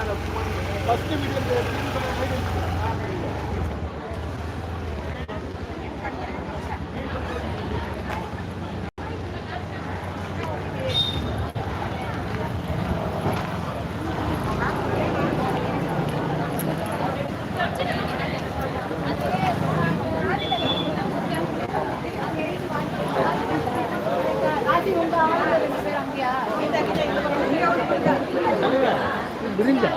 First video புரிஞ்சா?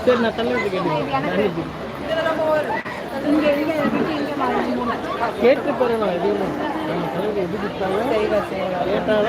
சரி நான் தலைவர் கேட்டு போறேன் நான் எதுவும் நம்ம தலைவர் எது கேட்டாலும்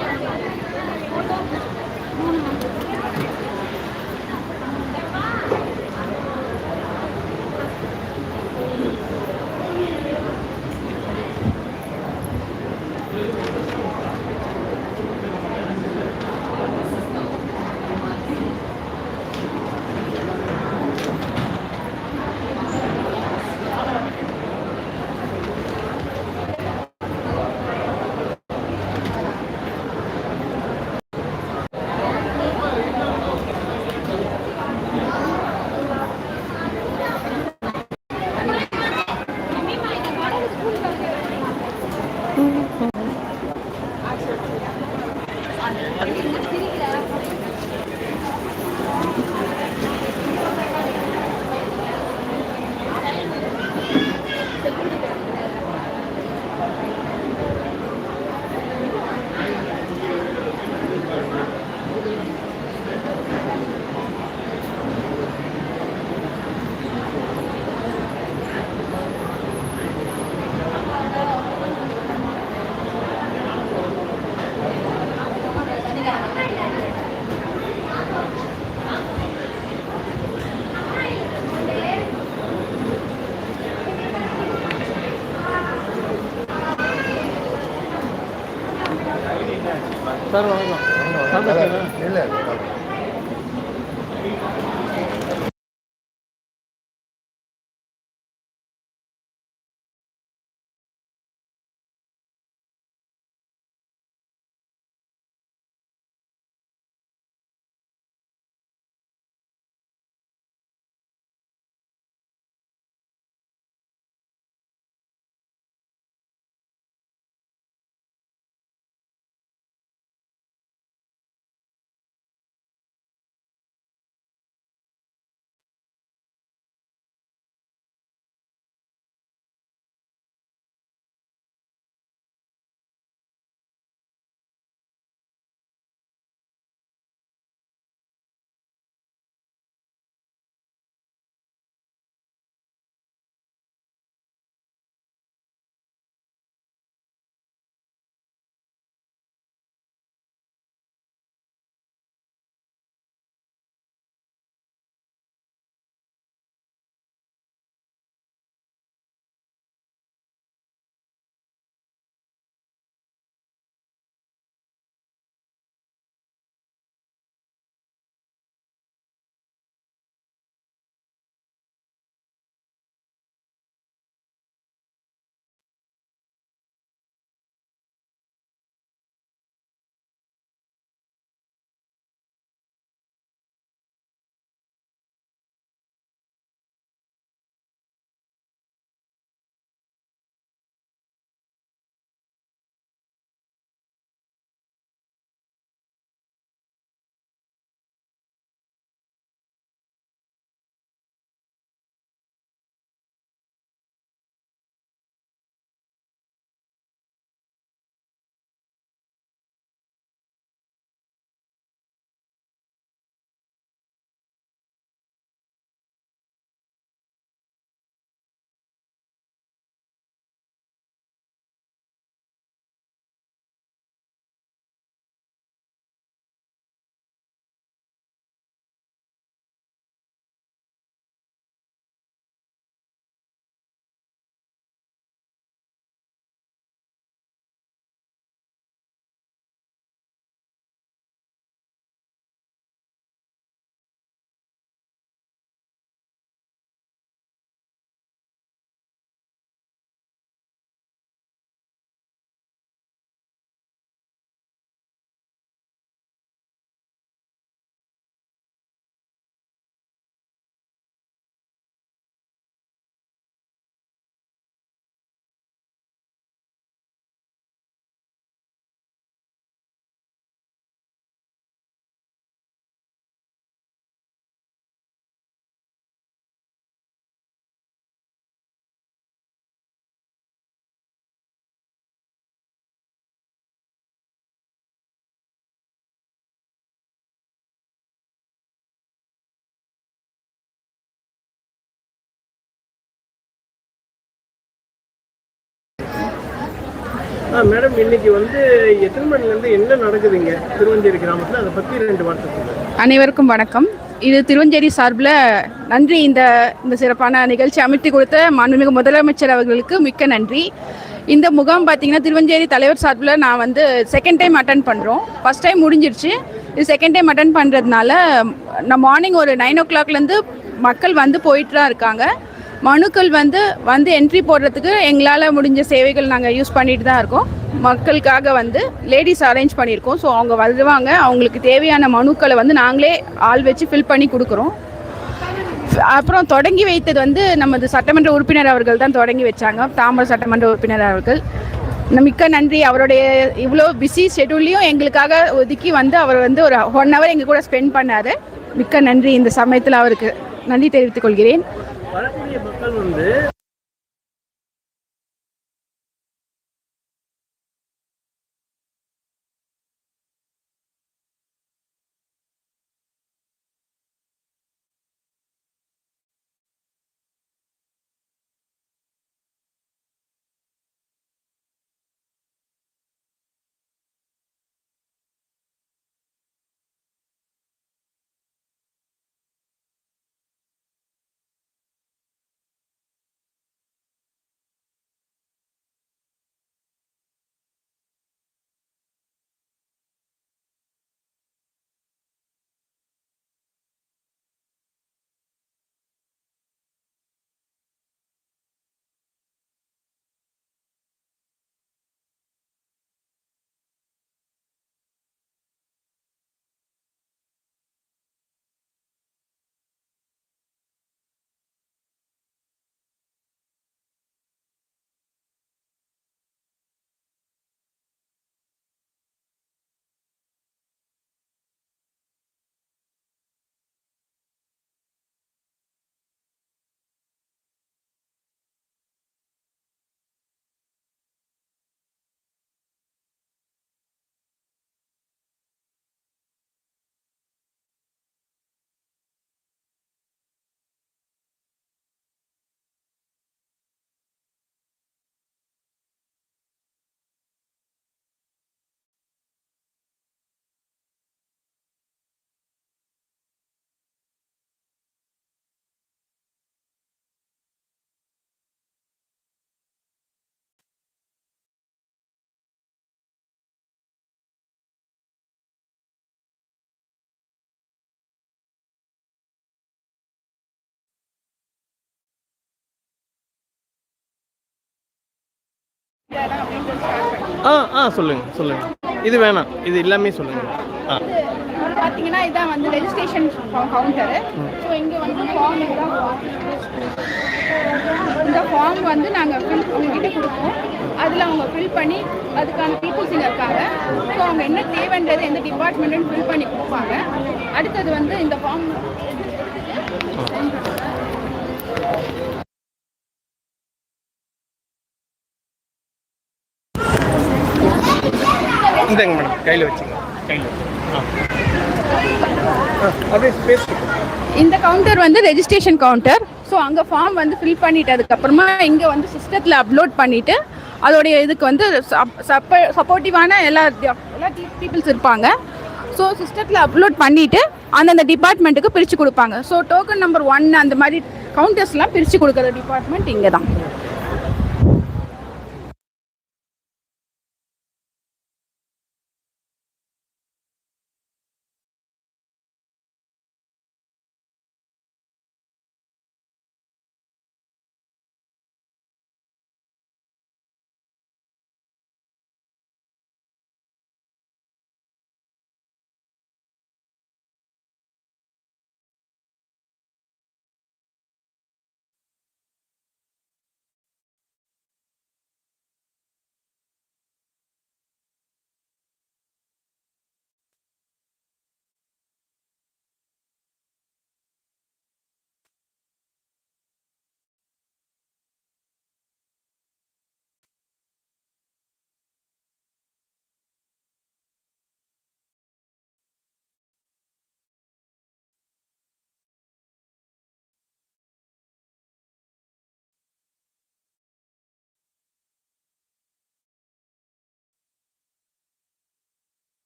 சார் வணக்கம்? இல்லை மேடம் இன்னைக்கு வந்து எத்தனை மணிலேருந்து என்ன நடக்குதுங்க? திருவஞ்சேரி கிராமத்தில்? அதை பற்றி ரெண்டு வார்த்தை அனைவருக்கும் வணக்கம். இது திருவஞ்சேரி சார்பில் நன்றி. இந்த இந்த சிறப்பான நிகழ்ச்சி அமைத்து கொடுத்த மாண்புமிகு முதலமைச்சர் அவர்களுக்கு மிக்க நன்றி. இந்த முகாம் பார்த்தீங்கன்னா திருவஞ்சேரி தலைவர் சார்பில் நான் வந்து செகண்ட் டைம் அட்டன் பண்ணுறோம் ஃபஸ்ட் டைம் முடிஞ்சிருச்சு. இது செகண்ட் டைம் அட்டன் பண்ணுறதுனால நான் மார்னிங் ஒரு நைன் ஓ கிளாக்லேருந்து மக்கள் வந்து போயிட்டு தான் இருக்காங்க. மனுக்கள் வந்து வந்து என்ட்ரி போடுறதுக்கு எங்களால் முடிஞ்ச சேவைகள் நாங்கள் யூஸ் பண்ணிட்டு தான் இருக்கோம். மக்களுக்காக வந்து லேடிஸ் அரேஞ்ச் பண்ணியிருக்கோம். ஸோ அவங்க வருவாங்க. அவங்களுக்கு தேவையான மனுக்களை வந்து நாங்களே ஆள் வச்சு ஃபில் பண்ணி கொடுக்குறோம். அப்புறம் தொடங்கி வைத்தது வந்து நமது சட்டமன்ற உறுப்பினர் அவர்கள் தான் தொடங்கி வச்சாங்க. தாமரை சட்டமன்ற உறுப்பினர் அவர்கள். மிக்க நன்றி. அவருடைய இவ்வளோ பிஸி ஷெடியூல்லையும் எங்களுக்காக ஒதுக்கி வந்து அவர் வந்து ஒரு ஒன் ஹவர் எங்கள் கூட ஸ்பெண்ட் பண்ணார். மிக்க நன்றி. இந்த சமயத்தில் அவருக்கு நன்றி தெரிவித்துக் கொள்கிறேன். வரக்கூடிய மக்கள் வந்து ஆ ஆ சொல்லுங்க சொல்லுங்க. இது வேணாம். இது எல்லாமே சொல்லுங்க. ஆ. பார்த்தீங்கன்னா இதான் வந்து ரெஜிஸ்ட்ரேஷன் கவுண்டரு ஸோ இங்கே வந்து ஃபார்ம் இந்த ஃபார்ம் வந்து நாங்கள் ஃபில் உங்ககிட்ட கொடுப்போம். அதில் அவங்க ஃபில் பண்ணி அதுக்கான பீப்புள்ஸிங்க இருக்காங்க. ஸோ அவங்க என்ன தேவைன்றது எந்த டிபார்ட்மெண்ட்டுன்னு ஃபில் பண்ணி கொடுப்பாங்க. அடுத்தது வந்து இந்த ஃபார்ம் இந்தாங்க மேடம் கையில் வச்சுங்க. கையில் அப்படியே ஸ்பேஸ் இந்த கவுண்டர் வந்து ரெஜிஸ்ட்ரேஷன் கவுண்டர் ஸோ அங்கே ஃபார்ம் வந்து ஃபில் பண்ணிட்டு அதுக்கப்புறமா இங்கே வந்து சிஸ்டத்தில் அப்லோட் பண்ணிவிட்டு அதோடைய இதுக்கு வந்து சப்போர்ட்டிவான எல்லா எல்லா பீப்புள்ஸ் இருப்பாங்க. ஸோ சிஸ்டத்தில் அப்லோட் பண்ணிவிட்டு அந்தந்த டிபார்ட்மெண்ட்டுக்கு பிரித்து கொடுப்பாங்க. ஸோ டோக்கன் நம்பர் ஒன் அந்த மாதிரி கவுண்டர்ஸ்லாம் பிரித்து கொடுக்குற டிபார்ட்மெண்ட் இங்கே தான்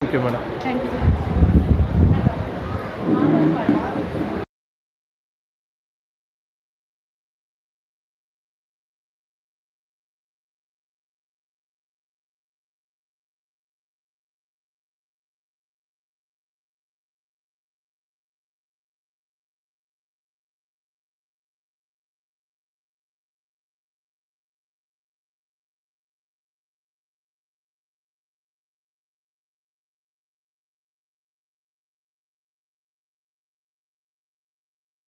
ఓకే మేడం థ్యాంక్ యూ